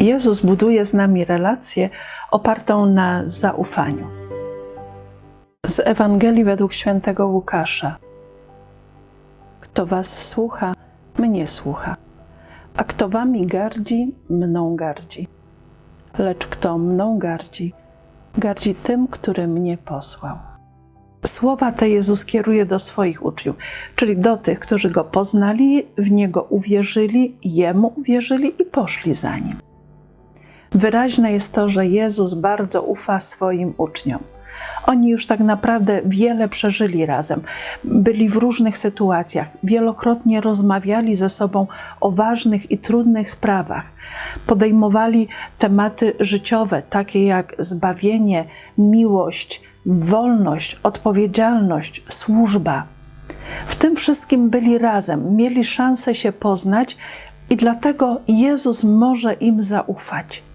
Jezus buduje z nami relację opartą na zaufaniu. Z Ewangelii według świętego Łukasza. Kto was słucha, mnie słucha, a kto wami gardzi, mną gardzi. Lecz kto mną gardzi, gardzi tym, który mnie posłał. Słowa te Jezus kieruje do swoich uczniów, czyli do tych, którzy go poznali, w niego uwierzyli, jemu uwierzyli i poszli za nim. Wyraźne jest to, że Jezus bardzo ufa swoim uczniom. Oni już tak naprawdę wiele przeżyli razem, byli w różnych sytuacjach, wielokrotnie rozmawiali ze sobą o ważnych i trudnych sprawach. Podejmowali tematy życiowe, takie jak zbawienie, miłość, wolność, odpowiedzialność, służba. W tym wszystkim byli razem, mieli szansę się poznać i dlatego Jezus może im zaufać.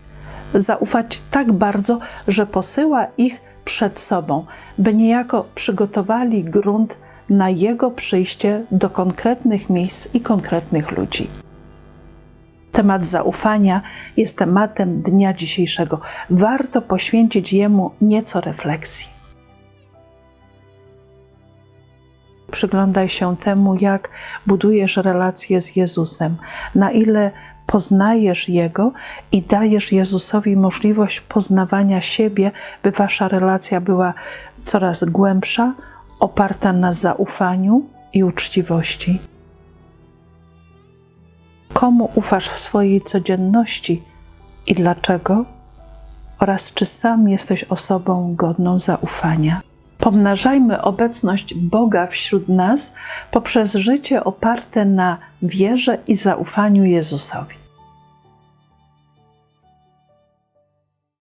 Zaufać tak bardzo, że posyła ich przed sobą, by niejako przygotowali grunt na Jego przyjście do konkretnych miejsc i konkretnych ludzi. Temat zaufania jest tematem dnia dzisiejszego. Warto poświęcić jemu nieco refleksji. Przyglądaj się temu, jak budujesz relacje z Jezusem, na ile poznajesz Jego i dajesz Jezusowi możliwość poznawania siebie, by wasza relacja była coraz głębsza, oparta na zaufaniu i uczciwości. Komu ufasz w swojej codzienności i dlaczego? Oraz czy sam jesteś osobą godną zaufania? Pomnażajmy obecność Boga wśród nas poprzez życie oparte na wierze i zaufaniu Jezusowi.